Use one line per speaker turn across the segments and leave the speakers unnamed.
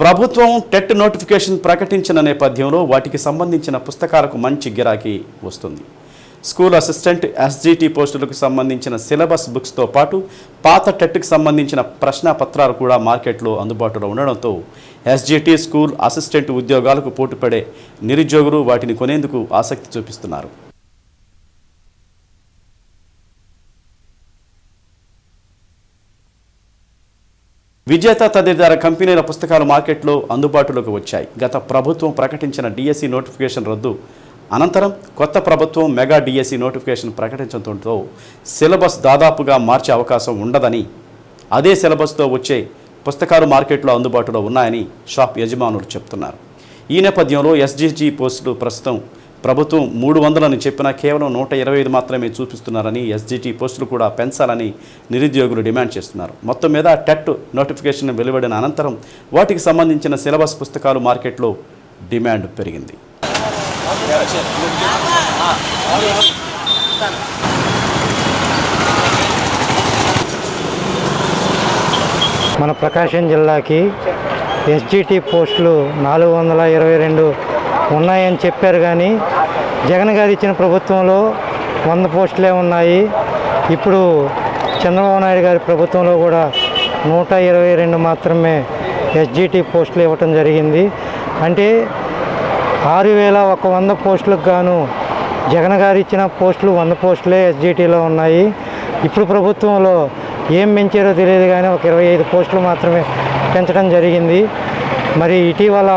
ప్రభుత్వం TET notification ప్రకటించిన నేపథ్యంలో వాటికి సంబంధించిన పుస్తకాలకు మంచి గిరాకీ వస్తుంది. స్కూల్ అసిస్టెంట్ ఎస్జిటి పోస్టులకు సంబంధించిన సిలబస్ బుక్స్తో పాటు పాత టెట్కి సంబంధించిన ప్రశ్నపత్రాలు కూడా మార్కెట్లో అందుబాటులో ఉండడంతో ఎస్జిటి స్కూల్ అసిస్టెంట్ ఉద్యోగాలకు పోటీపడే నిరుద్యోగులు వాటిని కొనేందుకు ఆసక్తి చూపిస్తున్నారు. విజేత తదితర కంపెనీల పుస్తకాలు మార్కెట్లో అందుబాటులోకి వచ్చాయి. గత ప్రభుత్వం ప్రకటించిన డిఎస్సి నోటిఫికేషన్ రద్దు అనంతరం కొత్త ప్రభుత్వం మెగా డిఎస్సి నోటిఫికేషన్ ప్రకటించడంతో సిలబస్ దాదాపుగా మార్చే అవకాశం ఉండదని అదే సిలబస్తో వచ్చే పుస్తకాలు మార్కెట్లో అందుబాటులో ఉన్నాయని షాప్ యజమానులు చెప్తున్నారు. ఈ నేపథ్యంలో ఎస్జిజి పోస్టులు ప్రస్తుతం ప్రభుత్వం మూడు వందలని చెప్పినా కేవలం నూట ఇరవై ఐదు మాత్రమే చూపిస్తున్నారని ఎస్జిటి పోస్టులు కూడా పెంచాలని నిరుద్యోగులు డిమాండ్ చేస్తున్నారు. మొత్తం మీద టెట్ నోటిఫికేషన్ వెలువడిన అనంతరం వాటికి సంబంధించిన సిలబస్ పుస్తకాలు మార్కెట్లో డిమాండ్ పెరిగింది.
మన ప్రకాశం జిల్లాకి ఎస్జిటి పోస్టులు నాలుగు వందల ఇరవై రెండు ఉన్నాయని చెప్పారు కానీ జగన్ గారు ఇచ్చిన ప్రభుత్వంలో వంద పోస్టులే ఉన్నాయి. ఇప్పుడు చంద్రబాబు నాయుడు గారి ప్రభుత్వంలో కూడా నూట ఇరవై రెండు మాత్రమే ఎస్జిటి పోస్టులు ఇవ్వటం జరిగింది. అంటే ఆరు వేల ఒక వంద పోస్టులకు గాను జగన్ గారు ఇచ్చిన పోస్టులు వంద పోస్టులే ఎస్జిటిలో ఉన్నాయి. ఇప్పుడు ప్రభుత్వంలో ఏం పెంచారో తెలియదు కానీ ఒక ఇరవై ఐదు పోస్టులు మాత్రమే పెంచడం జరిగింది. మరి ఇటీవల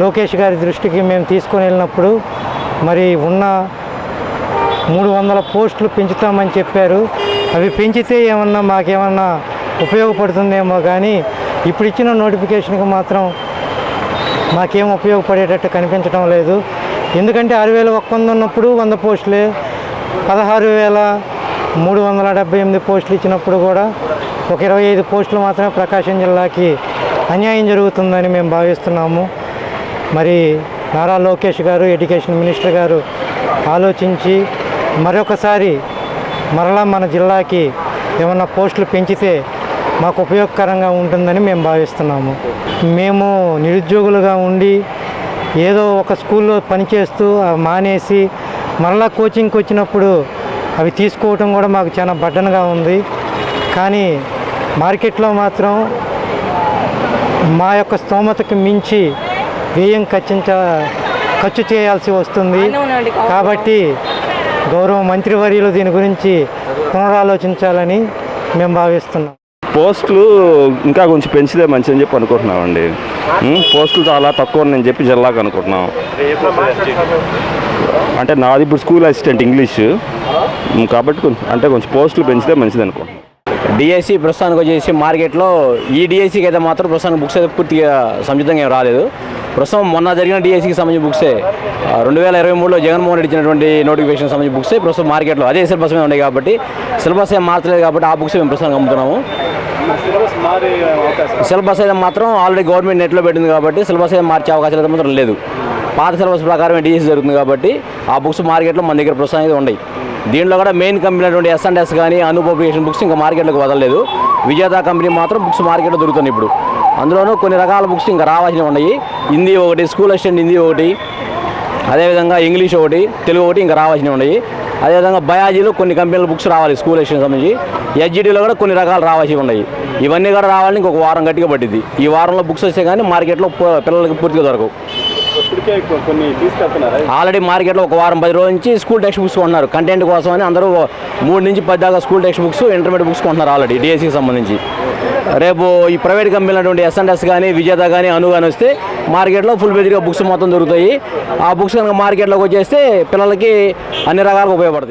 లోకేష్ గారి దృష్టికి మేము తీసుకొని వెళ్ళినప్పుడు మరి ఉన్న మూడు వందల పోస్టులు పెంచుతామని చెప్పారు. అవి పెంచితే ఏమన్నా మాకేమన్నా ఉపయోగపడుతుందేమో కానీ ఇప్పుడు ఇచ్చిన నోటిఫికేషన్కి మాత్రం మాకేం ఉపయోగపడేటట్టు కనిపించడం లేదు. ఎందుకంటే ఆరు వేల ఒక్క వంద ఉన్నప్పుడు వంద పోస్టులే పదహారు వేల మూడు వందల డెబ్బై ఎనిమిది పోస్టులు ఇచ్చినప్పుడు కూడా ఒక ఇరవై ఐదు పోస్టులు మాత్రమే ప్రకాశం జిల్లాకి అన్యాయం జరుగుతుందని మేము భావిస్తున్నాము. మరి నారా లోకేష్ గారు ఎడ్యుకేషన్ మినిస్టర్ గారు ఆలోచించి మరొకసారి మరలా మన జిల్లాకి ఏమన్నా పోస్టులు పెంచితే మాకు ఉపయోగకరంగా ఉంటుందని మేము భావిస్తున్నాము. మేము నిరుద్యోగులుగా ఉండి ఏదో ఒక స్కూల్లో పనిచేస్తూ అవి మానేసి మరలా కోచింగ్కి వచ్చినప్పుడు అవి తీసుకోవటం కూడా మాకు చాలా బడ్డనగా ఉంది. కానీ మార్కెట్లో మాత్రం మా యొక్క స్తోమతకు మించి వ్యయం ఖర్చించ ఖర్చు చేయాల్సి వస్తుంది. కాబట్టి గౌరవ మంత్రివర్యులు దీని గురించి పునరాలోచించాలని మేము భావిస్తున్నాం.
పోస్టులు ఇంకా కొంచెం పెంచితే మంచిదని చెప్పి అనుకుంటున్నామండి. పోస్టులు చాలా తక్కువ నేను చెప్పి జిల్లాకు అనుకుంటున్నాం. అంటే నాది ఇప్పుడు స్కూల్ అసిస్టెంట్ ఇంగ్లీష్. కాబట్టి కొంచెం అంటే కొంచెం పోస్టులు పెంచితే మంచిది అనుకుంటున్నాం.
డిఎస్సి ప్రస్తుతానికి వచ్చేసి మార్కెట్లో ఈ డిఎస్సికి అయితే మాత్రం ప్రస్తుతానికి బుక్స్ అయితే పూర్తిగా సముచితంగా ఏం రాలేదు. ప్రస్తుతం మొన్న జరిగిన డిఎస్సికి సంబంధించిన బుక్సే. రెండు వేల ఇరవై మూడులో జగన్మోహన్ రెడ్డి ఇచ్చినటువంటి నోటిఫికేషన్ సంబంధించిన బుక్సే. ప్రస్తుతం మార్కెట్లో అదే సిలబస్ మీద ఉన్నాయి కాబట్టి సిలబస్ ఏం మార్చలేదు కాబట్టి ఆ బుక్స్ మేము ప్రస్తుతం అమ్ముతున్నాము. సిలబస్ అయితే మాత్రం ఆల్రెడీ గవర్నమెంట్ నెట్లో పెట్టింది కాబట్టి సిలబస్ అయితే మార్చే అవకాశాలు అయితే మాత్రం లేదు. పాత సిలబస్ ప్రకారం డిఎస్సి జరుగుతుంది కాబట్టి ఆ బుక్స్ మార్కెట్లో మన దగ్గర ప్రస్తుతం అయితే ఉన్నాయి. దీంట్లో కూడా మెయిన్ కంపెనీ అటువంటి ఎస్ అండ్ ఎస్ కానీ అను పబ్లికేషన్ బుక్స్ ఇంకా మార్కెట్లోకి వదలలేదు. విజేత కంపెనీ మాత్రం బుక్స్ మార్కెట్లో దొరుకుతుంది ఇప్పుడు. అందులోనూ కొన్ని రకాల బుక్స్ ఇంకా రావాల్సినవి ఉన్నాయి. హిందీ ఒకటి స్కూల్ అసిస్టెంట్ హిందీ ఒకటి అదేవిధంగా ఇంగ్లీష్ ఒకటి తెలుగు ఒకటి ఇంకా రావాల్సినవి ఉన్నాయి. అదేవిధంగా బయాజీలో కొన్ని కంపెనీల బుక్స్ రావాలి స్కూల్ ఎస్టేషన్ సంబంధించి. హెచ్జిటీలో కూడా కొన్ని రకాలు రావాల్సి ఉన్నాయి. ఇవన్నీ కూడా రావాలని ఇంకొక వారం గట్టిగా పట్టింది ఈ వారంలో బుక్స్ వస్తే కానీ మార్కెట్లో పిల్లలకి పూర్తిగా దొరకవు. ఆల్రెడీ మార్కెట్లో ఒక వారం పది రోజుల నుంచి స్కూల్ టెక్స్ట్ బుక్స్ కొన్నారు కంటెంట్ కోసం అని అందరూ మూడు నుంచి పది దాకా school text books intermediate books కొంటున్నారు ఆల్రెడీ డిఎస్సికి సంబంధించి. రేపు ఈ ప్రైవేట్ కంపెనీలటువంటి ఎస్ఎన్ఎస్ కానీ విజేత కానీ అను కానీ వస్తే మార్కెట్లో ఫుల్ బెదిరిగా బుక్స్ మొత్తం దొరుకుతాయి. ఆ బుక్స్ కనుక మార్కెట్లోకి వచ్చేస్తే పిల్లలకి అన్ని రకాలుగా ఉపయోగపడతాయి.